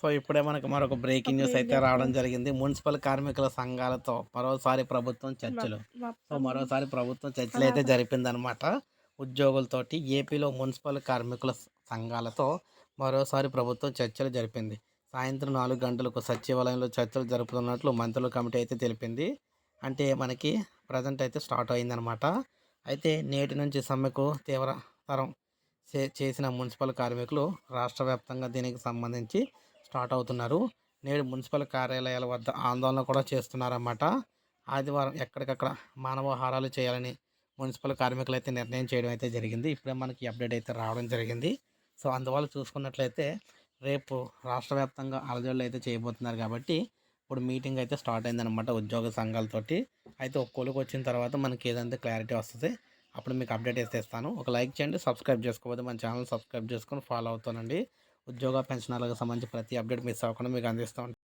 So ఇప్పుడే మనకు మరొక బ్రేకింగ్ న్యూస్ అయితే రావడం జరిగింది. మున్సిపల్ కార్మికుల సంఘాలతో మరోసారి ప్రభుత్వం చర్చలు. సో మరోసారి ప్రభుత్వం చర్చలు అయితే జరిపిందనమాట ఉద్యోగులతోటి ఏపీలో మున్సిపల్ కార్మికుల సంఘాలతో మరోసారి ప్రభుత్వం చర్చలు జరిపింది. సాయంత్రం నాలుగు గంటలకు సచివాలయంలో చర్చలు జరుపుతున్నట్లు మంత్రుల కమిటీ అయితే తెలిపింది. అంటే మనకి ప్రజెంట్ అయితే స్టార్ట్ అయిందనమాట అయితే నేటి నుంచి సమ్మెకు తీవ్రతరం చేసిన మున్సిపల్ కార్మికులు రాష్ట్ర వ్యాప్తంగా దీనికి సంబంధించి స్టార్ట్ అవుతున్నారు. నేడు మున్సిపల్ కార్యాలయాల వద్ద ఆందోళన కూడా చేస్తున్నారన్నమాట. ఆదివారం ఎక్కడికక్కడ మానవహారాలు చేయాలని మున్సిపల్ కార్మికులు అయితే నిర్ణయం చేయడం అయితే జరిగింది. ఇప్పుడే మనకి అప్డేట్ అయితే రావడం జరిగింది. సో అందువల్ల చూసుకున్నట్లయితే రేపు రాష్ట్ర వ్యాప్తంగా అలజడులు అయితే చేయబోతున్నారు కాబట్టి ఇప్పుడు మీటింగ్ అయితే స్టార్ట్ అయిందనమాట ఉద్యోగ సంఘాలతోటి. అయితే ఒక కొలుకు వచ్చిన తర్వాత మనకి ఏదంటే క్లారిటీ వస్తుంది అప్పుడు మీకు అప్డేట్ అయితే ఇస్తాను. ఒక లైక్ చేయండి సబ్స్క్రైబ్ చేసుకోకపోతే మన ఛానల్ సబ్స్క్రైబ్ చేసుకొని ఫాలో అవుతానండి. ఉద్యోగ పెన్షనర్లకు సంబంధించి ప్రతి అప్డేట్ మిస్ అవ్వకుండా మీకు అందిస్తూ ఉంటాం